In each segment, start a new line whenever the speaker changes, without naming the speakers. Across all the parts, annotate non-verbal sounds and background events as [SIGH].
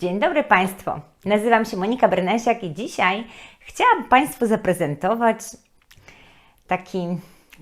Dzień dobry Państwu. Nazywam się Monika Brynesiak i dzisiaj chciałam Państwu zaprezentować taki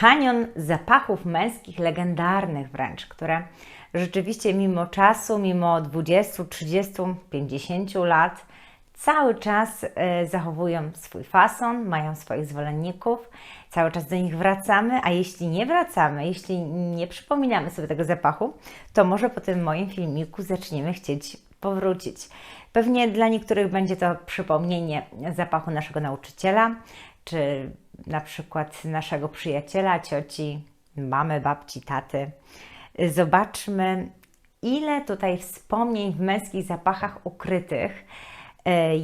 kanion zapachów męskich, legendarnych wręcz, które rzeczywiście mimo czasu, mimo 20, 30, 50 lat, cały czas e, zachowują swój fason, mają swoich zwolenników, cały czas do nich wracamy, a jeśli nie wracamy, jeśli nie przypominamy sobie tego zapachu, to może po tym moim filmiku zaczniemy chcieć powrócić. Pewnie dla niektórych będzie to przypomnienie zapachu naszego nauczyciela, czy na przykład naszego przyjaciela, cioci, mamy, babci, taty. Zobaczmy, ile tutaj wspomnień w męskich zapachach ukrytych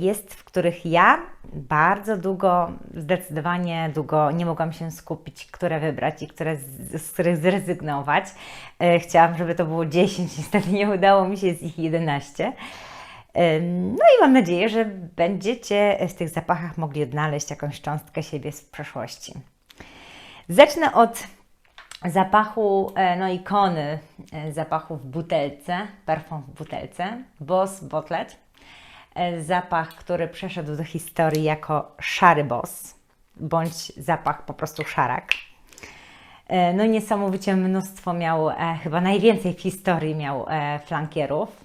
jest, w których ja bardzo długo, zdecydowanie długo nie mogłam się skupić, które wybrać i które z, z których zrezygnować. E, Chciałam, żeby to było 10, niestety nie udało mi się, jest ich 11. Ym, No i mam nadzieję, że będziecie w tych zapachach mogli odnaleźć jakąś cząstkę siebie z przeszłości. Zacznę od zapachu, e, no ikony e, zapachu w butelce, perfum w butelce, Boss Bottlet. E, Zapach, który przeszedł do historii jako szary boss, bądź zapach po prostu szarak. E, No niesamowicie mnóstwo miał, e, chyba najwięcej w historii miał flankierów.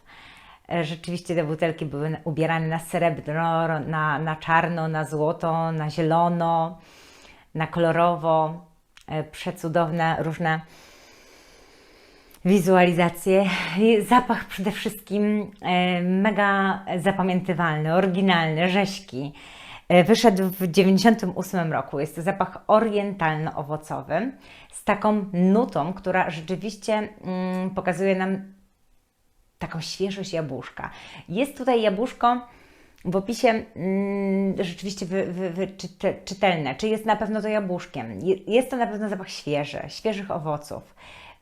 Rzeczywiście te butelki były ubierane na srebrno, na, na czarno, na złoto, na zielono, na kolorowo. Przecudowne różne wizualizacje. Zapach przede wszystkim e, mega zapamiętywalny, oryginalny, rzeźki. E, Wyszedł w 98 roku. Jest to zapach orientalno-owocowy z taką nutą, która rzeczywiście mm, pokazuje nam taką świeżość jabłuszka. Jest tutaj jabłuszko w opisie mm, rzeczywiście wy, wy, wy, czyte, czytelne, czy jest na pewno to jabłuszkiem. Je- Jest to na pewno zapach świeży, świeżych owoców.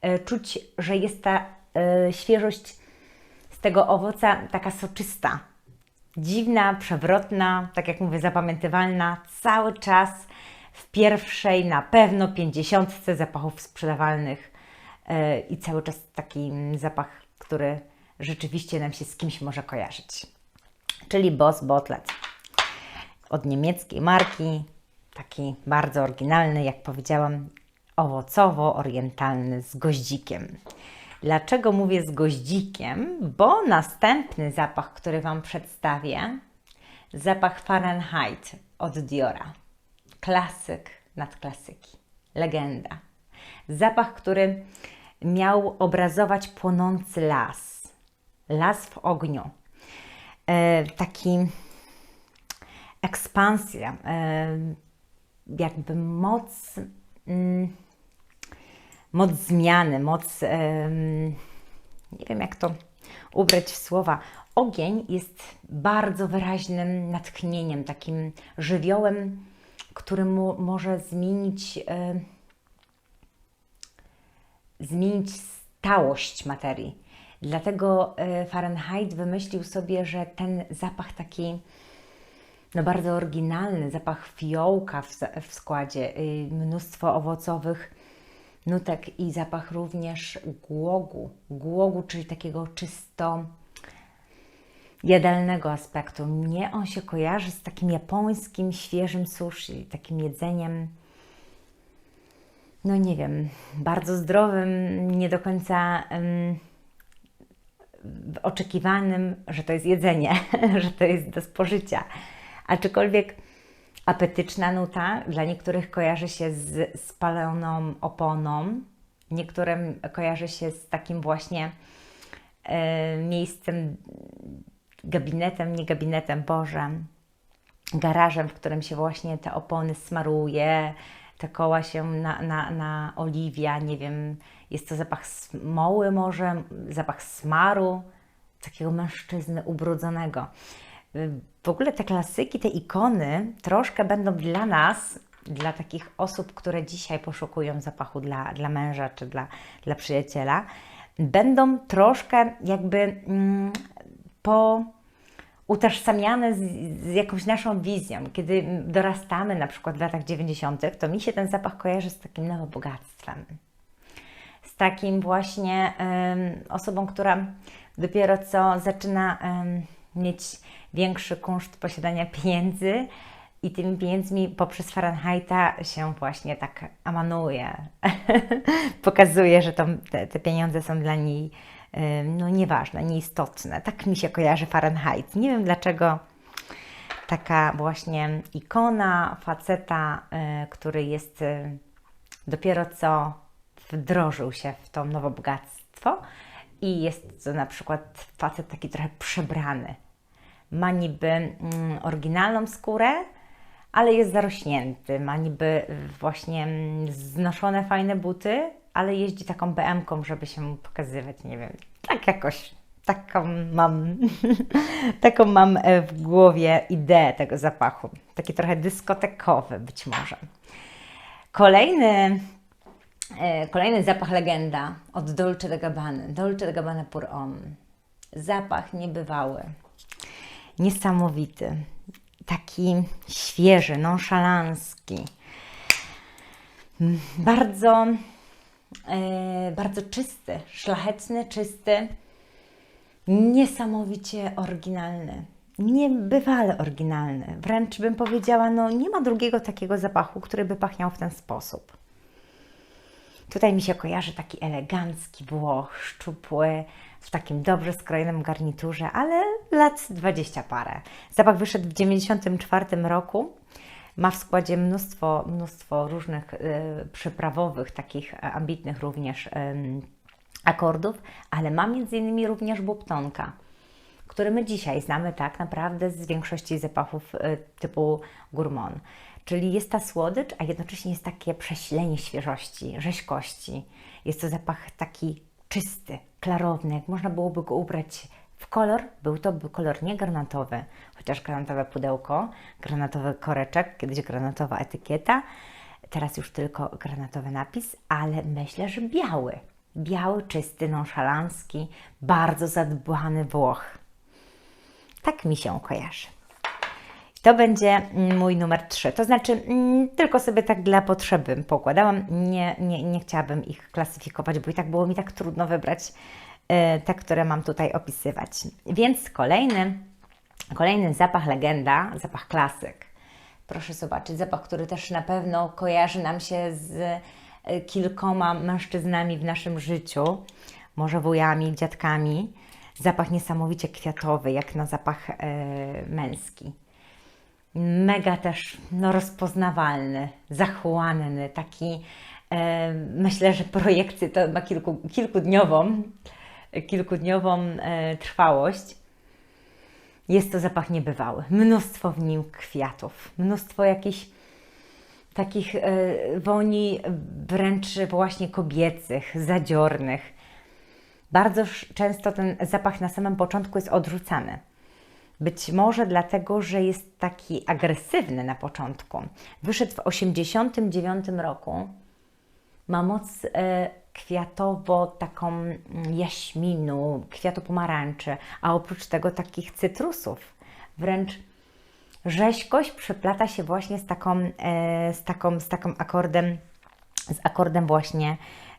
E, Czuć, że jest ta e, świeżość z tego owoca taka soczysta, dziwna, przewrotna, tak jak mówię, zapamiętywalna, cały czas w pierwszej, na pewno pięćdziesiątce zapachów sprzedawalnych e, i cały czas taki zapach, który rzeczywiście nam się z kimś może kojarzyć. Czyli Boss Bottlet. Od niemieckiej marki, taki bardzo oryginalny, jak powiedziałam, owocowo-orientalny z goździkiem. Dlaczego mówię z goździkiem? Bo następny zapach, który Wam przedstawię, zapach Fahrenheit od Diora. Klasyk nad klasyki. Legenda. Zapach, który miał obrazować płonący las. Las w ogniu. E, taki ekspansja, e, jakby moc, mm, moc zmiany, moc, nie wiem jak to ubrać w słowa. Ogień jest bardzo wyraźnym natchnieniem, takim żywiołem, który mu może zmienić, zmienić stałość materii. Dlatego e, Fahrenheit wymyślił sobie, że ten zapach taki no bardzo oryginalny, zapach fiołka w, w składzie, y, mnóstwo owocowych nutek i zapach również głogu. Głogu, czyli takiego czysto jadalnego aspektu. Mnie on się kojarzy z takim japońskim, świeżym sushi, takim jedzeniem, no nie wiem, bardzo zdrowym, nie do końca em, oczekiwanym, że to jest jedzenie, [LAUGHS] że to jest do spożycia. Aczkolwiek apetyczna nuta dla niektórych kojarzy się z spaloną oponą, niektórym kojarzy się z takim właśnie e, miejscem, gabinetem, nie gabinetem, Boże, garażem, w którym się właśnie te opony smaruje, te koła się na, na, na oliwia, nie wiem, jest to zapach smoły może, zapach smaru, takiego mężczyzny ubrudzonego. W ogóle te klasyki, te ikony troszkę będą dla nas, dla takich osób, które dzisiaj poszukują zapachu dla, dla męża czy dla, dla przyjaciela, będą troszkę jakby mm, po utożsamiane z, z jakąś naszą wizją. Kiedy dorastamy na przykład w latach 90., to mi się ten zapach kojarzy z takim nowobogactwem. Z takim właśnie osobą, która dopiero co zaczyna mieć większy kunszt posiadania pieniędzy i tymi pieniędzmi poprzez Fahrenheita się właśnie tak amanuje. [LAUGHS] Pokazuje, że to, te, te pieniądze są dla niej no, nieważne, nieistotne. Tak mi się kojarzy Fahrenheit. Nie wiem dlaczego taka właśnie ikona faceta, y, który jest y, dopiero co wdrożył się w to nowe bogactwo i jest to na przykład facet taki trochę przebrany. Ma niby mm, oryginalną skórę, ale jest zarośnięty. Ma niby właśnie mm, znoszone fajne buty, ale jeździ taką BM-ką, żeby się pokazywać. Nie wiem, tak jakoś taką mam, [LAUGHS] taką mam e, w głowie ideę tego zapachu. Taki trochę dyskotekowy być może. Kolejny, e, kolejny zapach legenda od Dolce de Gabbana. Dolce de Gabbana Pour Homme. Zapach niebywały. Niesamowity. Taki świeży, nonszalancki. Bardzo, e, bardzo czysty, szlachetny, czysty niesamowicie oryginalny. Niebywale oryginalny. Wręcz bym powiedziała, no nie ma drugiego takiego zapachu, który by pachniał w ten sposób. Tutaj mi się kojarzy taki elegancki Włoch, szczupły, w takim dobrze skrojonym garniturze, ale lat 20 parę. Zapach wyszedł w 1994 roku. Ma w składzie mnóstwo, mnóstwo różnych y, przyprawowych, takich ambitnych również y, akordów, ale ma między innymi również bubtonka, który my dzisiaj znamy tak naprawdę z większości zapachów y, typu gourmand. Czyli jest ta słodycz, a jednocześnie jest takie prześlenie świeżości, rzeźkości. Jest to zapach taki czysty, klarowny, jak można byłoby go ubrać w kolor, był to kolor nie granatowy, chociaż granatowe pudełko, granatowy koreczek, kiedyś granatowa etykieta, teraz już tylko granatowy napis, ale myślę, że biały biały, czysty, nonszalancki, bardzo zadbany Włoch. Tak mi się kojarzy. To będzie mój numer 3. To znaczy, mm, tylko sobie tak dla potrzeby pokładałam. Nie, nie, nie chciałabym ich klasyfikować, bo i tak było mi tak trudno wybrać e, te, które mam tutaj opisywać. Więc kolejny, kolejny zapach legenda, zapach klasyk. Proszę zobaczyć, zapach, który też na pewno kojarzy nam się z E, kilkoma mężczyznami w naszym życiu, może wujami, dziadkami. Zapach niesamowicie kwiatowy, jak na zapach e, męski. Mega też no, rozpoznawalny, zachłanny, taki e, myślę, że projekcję to ma kilku, kilkudniową, kilkudniową e, trwałość. Jest to zapach niebywały. Mnóstwo w nim kwiatów, mnóstwo jakichś takich e, woni wręcz właśnie kobiecych, zadziornych. Bardzo często ten zapach na samym początku jest odrzucany. Być może dlatego, że jest taki agresywny na początku. Wyszedł w 1989 roku. Ma moc e, kwiatowo taką mm, jaśminu, kwiatu pomarańczy, a oprócz tego takich cytrusów. Wręcz rzeźkość przeplata się właśnie z taką, e, z taką, z taką akordem, z akordem właśnie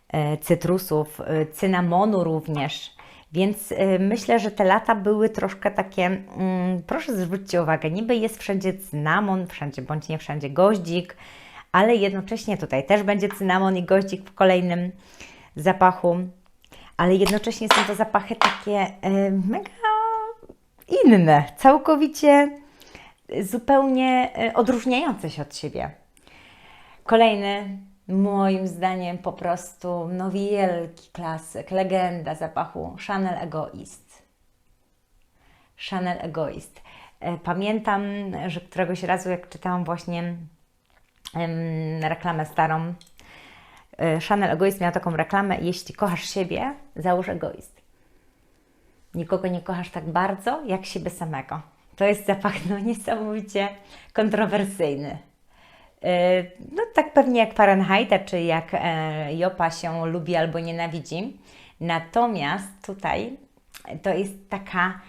e, cytrusów, cynamonu również. Więc myślę, że te lata były troszkę takie, mm, proszę zwróćcie uwagę, niby jest wszędzie cynamon, wszędzie bądź nie wszędzie goździk, ale jednocześnie tutaj też będzie cynamon i goździk w kolejnym zapachu, ale jednocześnie są to zapachy takie mega inne, całkowicie zupełnie e, odróżniające się od siebie. Kolejny, moim zdaniem, po prostu no wielki klasyk, legenda zapachu Chanel Egoist. Chanel Egoist. E, pamiętam, że któregoś razu, jak czytałam właśnie reklamę starą, e, Chanel Egoist miał taką reklamę: Jeśli kochasz siebie, załóż egoist. Nikogo nie kochasz tak bardzo, jak siebie samego. To jest zapach no, niesamowicie kontrowersyjny. E, no tak pewnie jak Fahrenheita, czy jak e, Jopa się lubi albo nienawidzi. Natomiast tutaj to jest taka,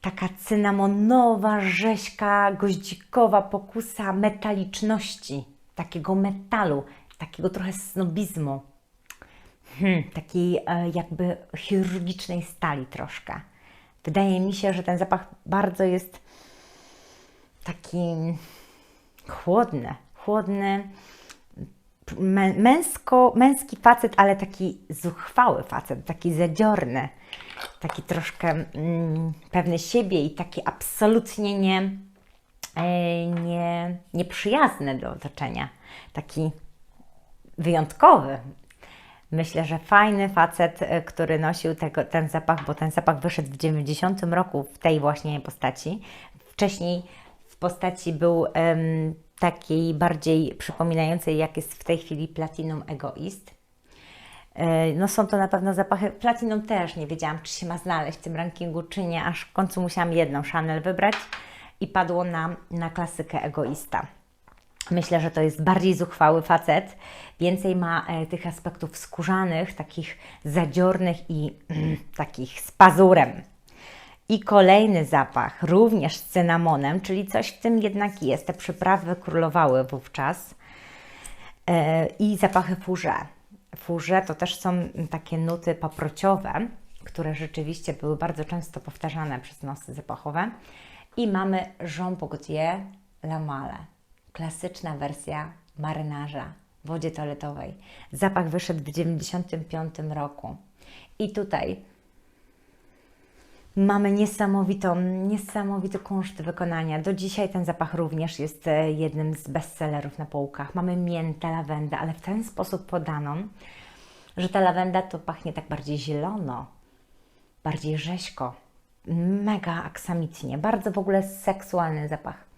taka cynamonowa, rzeźka, goździkowa pokusa metaliczności, takiego metalu, takiego trochę snobizmu, hmm, takiej e, jakby chirurgicznej stali troszkę Wydaje mi się, że ten zapach bardzo jest taki chłodny, chłodny, mę- męsko, męski facet, ale taki zuchwały facet, taki zadziorny, taki troszkę mm, pewny siebie i taki absolutnie nie, e, nie, nieprzyjazny do otoczenia, taki wyjątkowy. Myślę, że fajny facet, e, który nosił tego, ten zapach, bo ten zapach wyszedł w 90 roku w tej właśnie postaci. Wcześniej postaci był takiej bardziej przypominającej, jak jest w tej chwili Platinum Egoist. E, No są to na pewno zapachy. Platinum też nie wiedziałam, czy się ma znaleźć w tym rankingu, czy nie, aż w końcu musiałam jedną Chanel wybrać i padło na, na klasykę Egoista. Myślę, że to jest bardziej zuchwały facet, więcej ma e, tych aspektów skórzanych, takich zadziornych i mm, takich z pazurem. I kolejny zapach, również z cynamonem, czyli coś w tym jednak jest. Te przyprawy królowały wówczas. E, I zapachy furze. Furze to też są takie nuty paprociowe, które rzeczywiście były bardzo często powtarzane przez nosy zapachowe. I mamy Jean Gaultier La Male, klasyczna wersja marynarza w wodzie toaletowej. Zapach wyszedł w 1995 roku. I tutaj Mamy niesamowitą, niesamowity kunszt wykonania. Do dzisiaj ten zapach również jest e, jednym z bestsellerów na półkach. Mamy miętę, lawendę, ale w ten sposób podaną, że ta lawenda to pachnie tak bardziej zielono, bardziej rzeźko, mega aksamitnie, bardzo w ogóle seksualny zapach.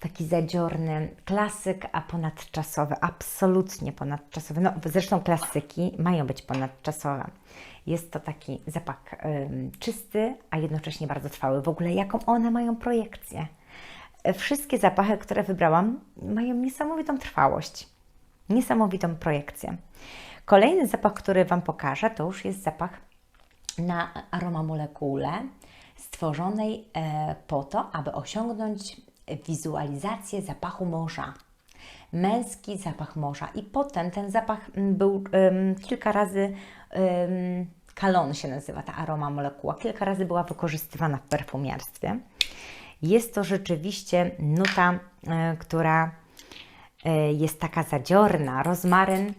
Taki zadziorny, klasyk, a ponadczasowy, absolutnie ponadczasowy. No, zresztą klasyki mają być ponadczasowe. Jest to taki zapach ym, czysty, a jednocześnie bardzo trwały. W ogóle jaką one mają projekcję. E, Wszystkie zapachy, które wybrałam, mają niesamowitą trwałość, niesamowitą projekcję. Kolejny zapach, który Wam pokażę, to już jest zapach na aromamolekule stworzonej e, po to, aby osiągnąć wizualizację zapachu morza. Męski zapach morza. I potem ten zapach mm, był em, kilka razy, um, kalon się nazywa ta aroma molekuła, kilka razy była wykorzystywana w perfumiarstwie. Jest to rzeczywiście nuta, e, która e, jest taka zadziorna. Rozmaryn,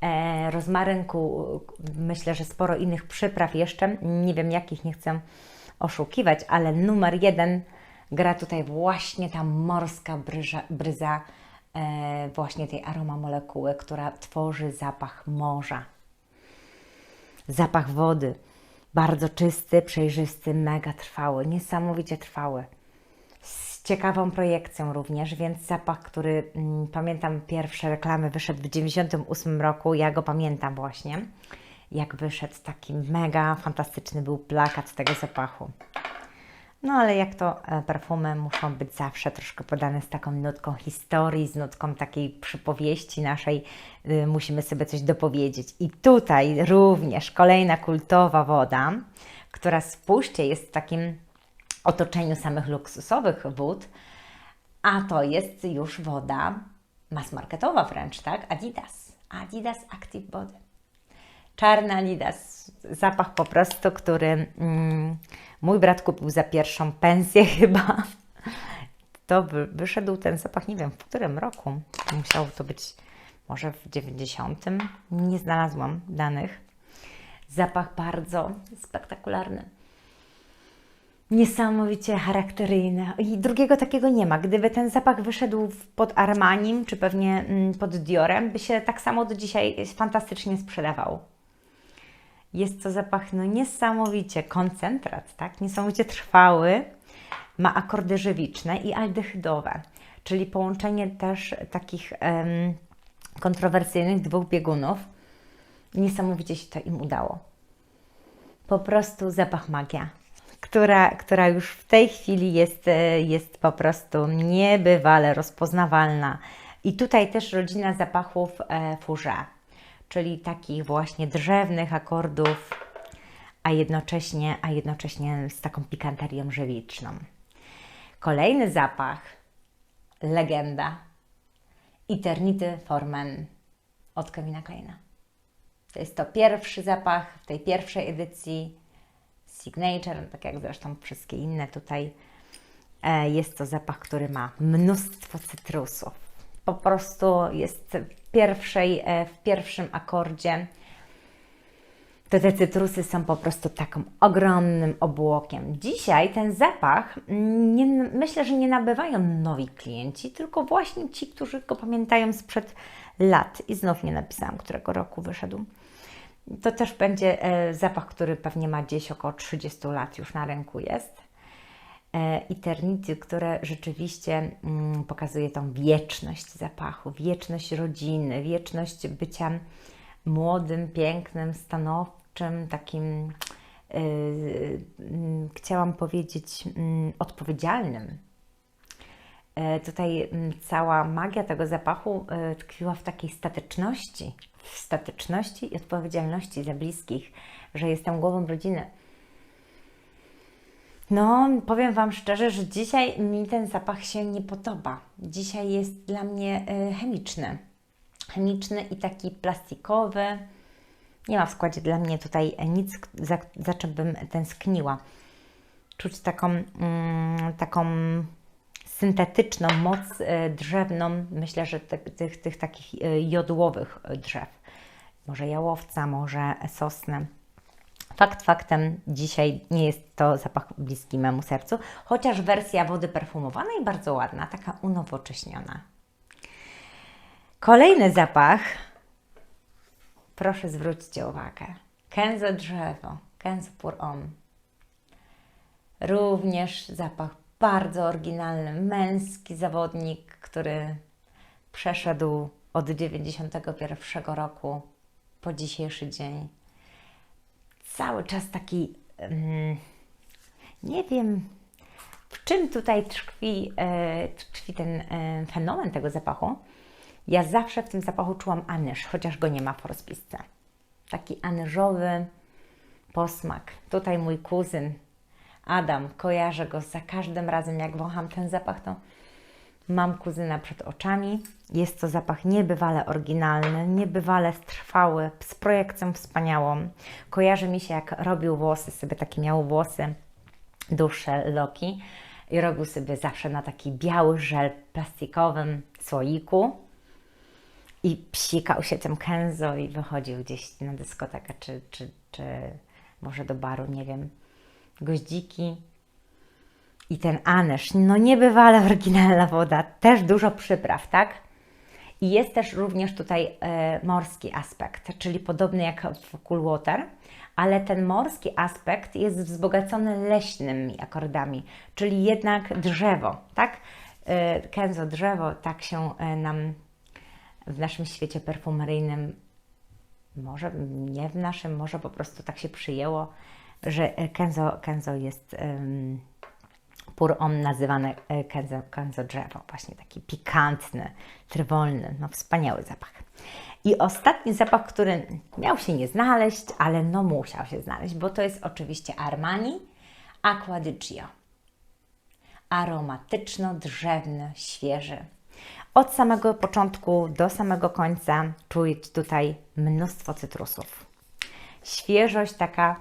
e, rozmarynku, myślę, że sporo innych przypraw jeszcze. Nie wiem jakich, nie chcę oszukiwać, ale numer jeden gra tutaj właśnie ta morska bryża, bryza e, właśnie tej aromamolekuły, która tworzy zapach morza. Zapach wody. Bardzo czysty, przejrzysty, mega trwały, niesamowicie trwały. Z ciekawą projekcją również, więc zapach, który mm, pamiętam pierwsze reklamy wyszedł w 98 roku, ja go pamiętam właśnie, jak wyszedł taki mega fantastyczny był plakat tego zapachu. No ale jak to e, perfumy muszą być zawsze troszkę podane z taką nutką historii, z nutką takiej przypowieści naszej, y, musimy sobie coś dopowiedzieć. I tutaj również kolejna kultowa woda, która spójrzcie jest w takim otoczeniu samych luksusowych wód, a to jest już woda mass marketowa wręcz, tak? Adidas. Adidas Active Body. Czarny Adidas. Zapach po prostu, który mm, mój brat kupił za pierwszą pensję [LAUGHS] chyba. To wy, wyszedł ten zapach, nie wiem w którym roku. Musiało to być może w 90. Nie znalazłam danych. Zapach bardzo spektakularny. Niesamowicie charakteryjny. I drugiego takiego nie ma. Gdyby ten zapach wyszedł pod Armanim, czy pewnie mm, pod Diorem, by się tak samo do dzisiaj fantastycznie sprzedawał. Jest to zapach no niesamowicie koncentrat, tak? Niesamowicie trwały. Ma akordy żywiczne i aldehydowe, czyli połączenie też takich em, kontrowersyjnych dwóch biegunów. Niesamowicie się to im udało. Po prostu zapach magia, która, która już w tej chwili jest, e, jest po prostu niebywale rozpoznawalna. I tutaj też rodzina zapachów e, czyli takich właśnie drzewnych akordów, a jednocześnie, a jednocześnie z taką pikanterią żywiczną. Kolejny zapach, legenda, Eternity for Men od Kevina Kleina. To jest to pierwszy zapach w tej pierwszej edycji signature, tak jak zresztą wszystkie inne tutaj. E, Jest to zapach, który ma mnóstwo cytrusów. Po prostu jest pierwszej, e, w pierwszym akordzie. To te cytrusy są po prostu takim ogromnym obłokiem. Dzisiaj ten zapach, mm, nie, myślę, że nie nabywają nowi klienci, tylko właśnie ci, którzy go pamiętają sprzed lat. I znów nie napisałam, którego roku wyszedł. To też będzie e, zapach, który pewnie ma gdzieś około 30 lat już na rynku jest. E, Eternity, które rzeczywiście mm, pokazuje tą wieczność zapachu, wieczność rodziny, wieczność bycia młodym, pięknym, stanowczym, takim, yy, yy, chciałam powiedzieć, yy, odpowiedzialnym. E, Tutaj mm, cała magia tego zapachu e, tkwiła w takiej stateczności, w stateczności i odpowiedzialności za bliskich, że jestem głową rodziny. No, powiem Wam szczerze, że dzisiaj mi ten zapach się nie podoba. Dzisiaj jest dla mnie e, chemiczny. Chemiczny i taki plastikowy. Nie ma w składzie dla mnie tutaj nic, za, za czym bym tęskniła. Czuć taką, mm, taką syntetyczną moc e, drzewną, myślę, że te, tych, tych takich e, jodłowych drzew. Może jałowca, może sosny. Fakt faktem, dzisiaj nie jest to zapach bliski memu sercu, chociaż wersja wody perfumowanej bardzo ładna, taka unowocześniona. Kolejny zapach, proszę zwróćcie uwagę, Kenzo drzewo, Kenzo pour homme. Również zapach bardzo oryginalny, męski zawodnik, który przeszedł od 91 roku po dzisiejszy dzień. Cały czas taki, nie wiem, w czym tutaj tkwi, e, tkwi ten e, fenomen tego zapachu. Ja zawsze w tym zapachu czułam anyż, chociaż go nie ma w rozpisce. Taki anyżowy posmak. Tutaj mój kuzyn Adam, kojarzę go za każdym razem, jak wącham ten zapach, to mam kuzyna przed oczami. Jest to zapach niebywale oryginalny, niebywale trwały, z projekcją wspaniałą. Kojarzy mi się, jak robił włosy, sobie takie miał włosy dłuższe, loki i robił sobie zawsze na taki biały żel plastikowym słoiku i psikał się tym kenzo i wychodził gdzieś na dyskotekę, czy, czy, czy może do baru, nie wiem goździki i ten anyż. No niebywale oryginalna woda, też dużo przypraw, tak? I jest też również tutaj e, morski aspekt, czyli podobny jak w Cool Water, ale ten morski aspekt jest wzbogacony leśnymi akordami, czyli jednak drzewo, tak? E, Kenzo drzewo, tak się e, nam w naszym świecie perfumeryjnym, może nie w naszym, może po prostu tak się przyjęło, że Kenzo, Kenzo jest pur on nazywany e, Kenzo, Kenzo drzewo, właśnie taki pikantny, trwolny, no wspaniały zapach. I ostatni zapach, który miał się nie znaleźć, ale no musiał się znaleźć, bo to jest oczywiście Armani Acqua di Gio. Aromatyczno-drzewny, świeży. Od samego początku do samego końca czuć tutaj mnóstwo cytrusów. Świeżość taka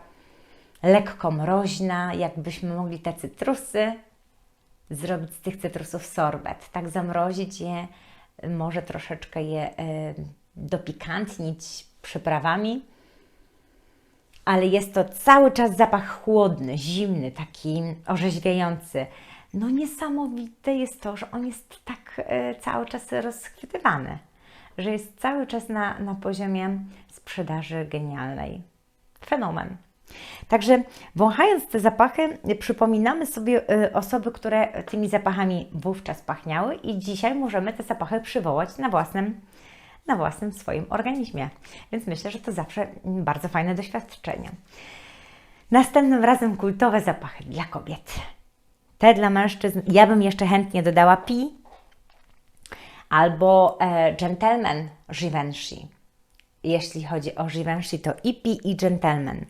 lekko mroźna, jakbyśmy mogli te cytrusy zrobić z tych cytrusów sorbet, tak zamrozić je, może troszeczkę je y, dopikantnić przyprawami, ale jest to cały czas zapach chłodny, zimny, taki orzeźwiający. No niesamowite jest to, że on jest tak y, cały czas rozchwytywany, że jest cały czas na, na poziomie sprzedaży genialnej. Fenomen. Także wąchając te zapachy, przypominamy sobie y, osoby, które tymi zapachami wówczas pachniały i dzisiaj możemy te zapachy przywołać na własnym, na własnym swoim organizmie. Więc myślę, że to zawsze bardzo fajne doświadczenie. Następnym razem kultowe zapachy dla kobiet. Te dla mężczyzn, ja bym jeszcze chętnie dodała Pi albo e, Gentleman Givenchy. Jeśli chodzi o Givenchy, to i Pi i Gentleman.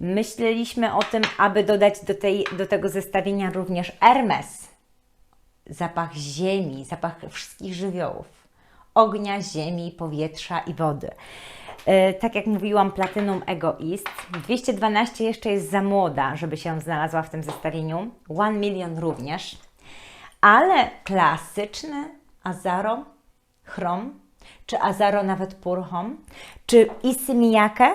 Myśleliśmy o tym, aby dodać do, tej, do tego zestawienia również Hermes. Zapach ziemi, zapach wszystkich żywiołów, ognia, ziemi, powietrza i wody. E, tak jak mówiłam, Platinum Egoist. 212 jeszcze jest za młoda, żeby się znalazła w tym zestawieniu. 1 milion również. Ale klasyczny Azaro Chrom, czy Azaro nawet Pure Home, czy Issey Miyake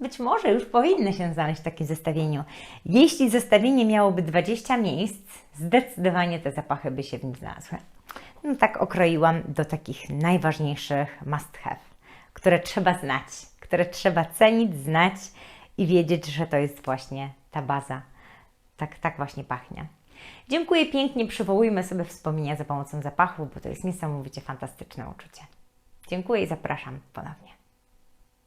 być może już powinny się znaleźć w takim zestawieniu. Jeśli zestawienie miałoby 20 miejsc, zdecydowanie te zapachy by się w nim znalazły. No tak okroiłam do takich najważniejszych must have, które trzeba znać, które trzeba cenić, znać i wiedzieć, że to jest właśnie ta baza. Tak, tak właśnie pachnie. Dziękuję pięknie, przywołujmy sobie wspomnienia za pomocą zapachu, bo to jest niesamowicie fantastyczne uczucie. Dziękuję i zapraszam ponownie.